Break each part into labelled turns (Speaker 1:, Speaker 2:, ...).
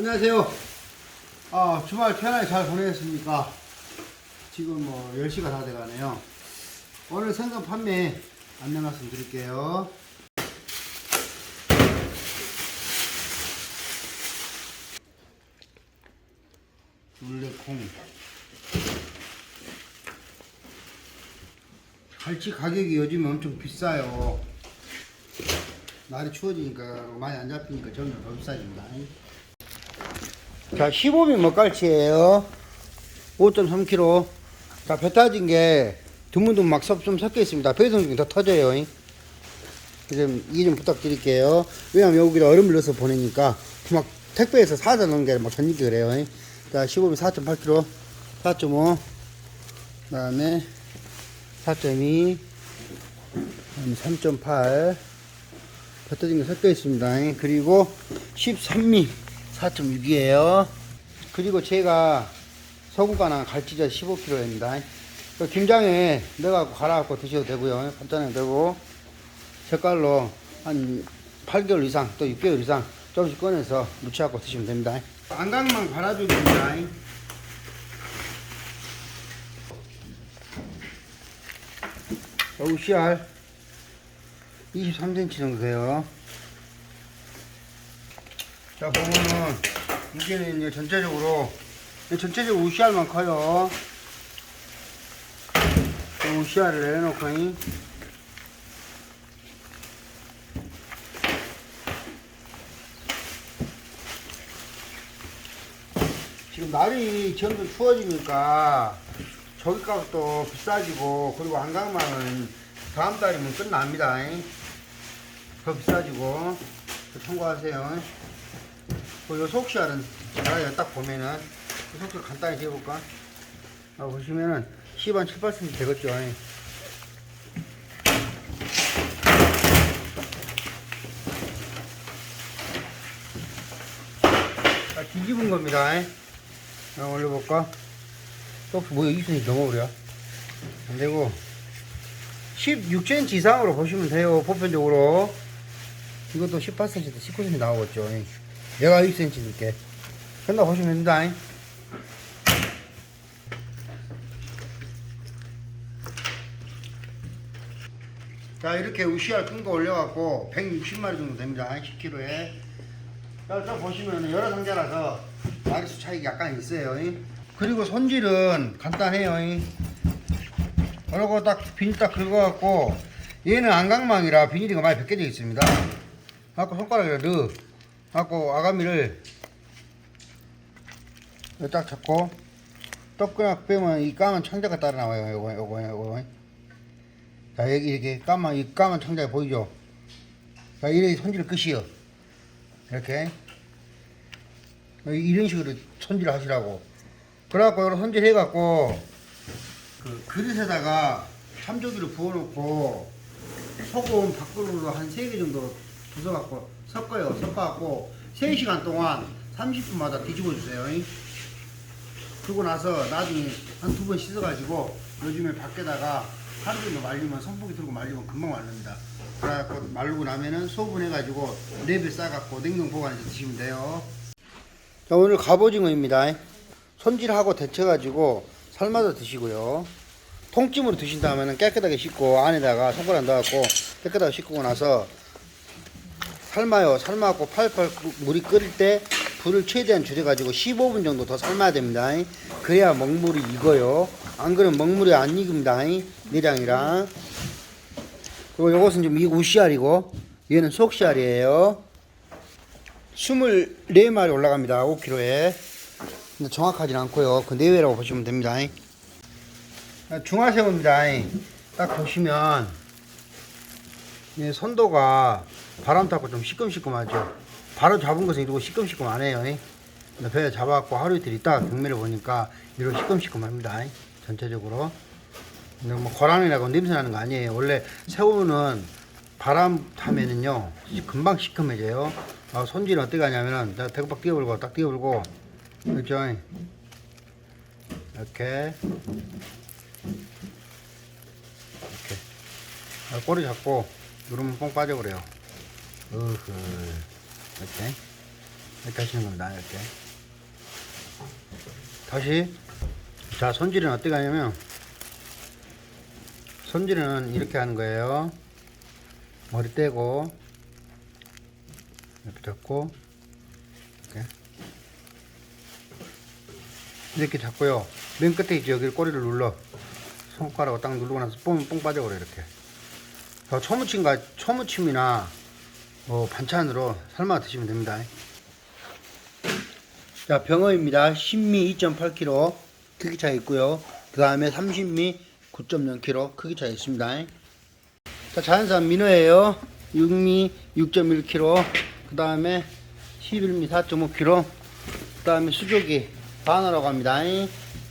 Speaker 1: 안녕하세요. 아, 주말 편하게 잘 보내셨습니까? 지금 뭐 10시가 다 돼가네요. 오늘 생선 판매 안내 말씀 드릴게요. 물레콩. 갈치 가격이 요즘에 엄청 비싸요. 날이 추워지니까 많이 안 잡히니까 점점 더 비싸집니다. 자, 15미 먹갈치예요. 5.3kg. 자, 배 타진 게 드문드문 막 섭- 좀 섞여 있습니다. 배송 중에 더 터져요. 좀 이해 좀 부탁드릴게요. 왜냐면 여기다 얼음을 넣어서 보내니까 막 택배에서 사다 놓은 게막 전기기 그래요. 자, 15미 4.8kg, 4.5, 그 다음에 4.2, 3.8, 뱉어진 게 섞여 있습니다. 그리고 13미 4.6이에요. 그리고 제가 소금가나 갈치젓 15kg입니다. 김장에 넣어갖고 갈아갖고 드셔도 되고요. 간단하게 되고 젓갈로 한 8개월 이상 또 6개월 이상 조금씩 꺼내서 무쳐갖고 드시면 됩니다. 안강만 갈아줍니다. 우씨알 23cm 정도 돼요. 자, 보면은, 이게는 이제 전체적으로, 전체적으로 우시알만 커요. 우시알을 내놓고, 잉? 지금 날이 점점 추워지니까 저기 값도 비싸지고 그리고 한강만은 다음 달이면 끝납니다. 잉? 더 비싸지고 참고하세요. 그요 속시알은 제가 딱 보면은 그 속시알 간단히 재볼까? 아, 보시면은 10한 7, 8cm 되겠죠. 잉? 아, 뒤집은 겁니다. 잉? 아, 올려볼까? 또 뭐야, 2cm 넘어버려. 안 되고. 16cm 이상으로 보시면 돼요. 보편적으로. 이것도 18cm, 19cm 나오겠죠. 얘가 2cm 이렇게. 끝나 보시면 됩니다. 자, 이렇게 우시알 큰거 올려갖고 160마리 정도 됩니다. 10kg에. 자, 저 보시면 여러 상자라서 마리수 차이가 약간 있어요. 그리고 손질은 간단해요. 그리고 딱 비닐 딱 긁어갖고 얘는 안강망이라 비닐이가 많이 벗겨져 있습니다. 갖고 손가락에 넣어. 갖고 아가미를 딱 잡고 떡그락 빼면 이 까만 창자가 따라 나와요. 요거 요거 요거. 자 여기 이렇게 까만 이 까만 창자 보이죠? 자 이래 손질 끝이요. 이렇게 이런 식으로 손질 하시라고. 그래갖고 이런 손질 해갖고 그 그릇에다가 참조기를 부어놓고 소금 밥그릇으로 한 3개 정도 부숴갖고 섞어요. 섞어갖고 3시간 동안 30분마다 뒤집어 주세요. 그러고 나서 나중에 한 두 번 씻어가지고 요즘에 밖에다가 하루 정도 말리면 선풍기 틀고 말리면 금방 말릅니다. 그래갖고 말르고 나면은 소분해가지고 랩에 싸갖고 냉동 보관해서 드시면 돼요. 자, 오늘 갑오징어입니다. 손질하고 데쳐가지고 삶아서 드시고요. 통찜으로 드신다면 깨끗하게 씻고 안에다가 손가락 넣어갖고 깨끗하게 씻고 나서 삶아요. 삶아갖고 팔팔 물이 끓을 때 불을 최대한 줄여가지고 15분 정도 더 삶아야 됩니다. 그래야 먹물이 익어요. 안 그러면 먹물이 안 익습니다. 내장이랑. 그리고 요것은 좀 우씨알이고 얘는 속씨알이에요. 24마리 올라갑니다. 5kg에. 근데 정확하진 않고요. 그 내외라고 보시면 됩니다. 중화새우입니다. 딱 보시면 이 선도가 바람 타고 좀 시큼시큼하죠. 바로 잡은 것은 이러고 시큼시큼 안 해요. 근데 배에 잡아갖고 하루 이틀 있다가 경매를 보니까 이러고 시큼시큼합니다. 전체적으로. 근데 뭐 고란이라고 냄새 나는 거 아니에요. 원래 새우는 바람 타면은요 금방 시큼해져요. 아, 손질은 어떻게 하냐면은 내가 대구박 띄워불고 딱 띄워불고 그렇죠. 이렇게 이렇게 아, 꼬리 잡고 누르면 뽕 빠져버려요. 으흐 이렇게 이렇게 하시는 겁니다. 이렇게. 다시 자 손질은 어떻게 하냐면 손질은 이렇게 하는 거예요. 머리 떼고 이렇게 잡고 이렇게 이렇게 잡고요. 맨 끝에 있죠. 여기 꼬리를 눌러 손가락으로 딱 누르고 나서 뽕, 뽕 빠져버려 이렇게. 어, 초무침과 초무침이나 뭐 반찬으로 삶아 드시면 됩니다. 자, 병어입니다. 신미 2.8kg 크기 차이 있고요. 그 다음에 30미 9.0kg 크기 차이 있습니다. 자, 자연산 민어예요. 6미 6.1kg. 그 다음에 11미 4.5kg. 그 다음에 수족이 반어라고 합니다.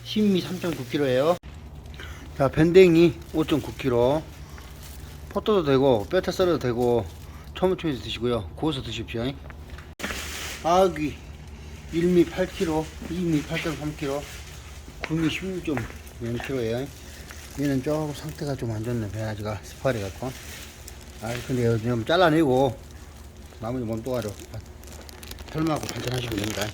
Speaker 1: 신미 3.9kg예요. 자, 밴댕이 5.9kg. 포토도 되고 뼈타 썰어도 되고 초무침에서 드시고요. 구워서 드십시오. 아귀 1미 8kg, 2미 8.3kg, 9미 16.0kg예요. 얘는 조금 상태가 좀 안 좋네. 배아지가 스파리 갖고. 아 근데 좀 잘라내고 나머지 몸뚱아리로 털마하고 반찬하시면 됩니다.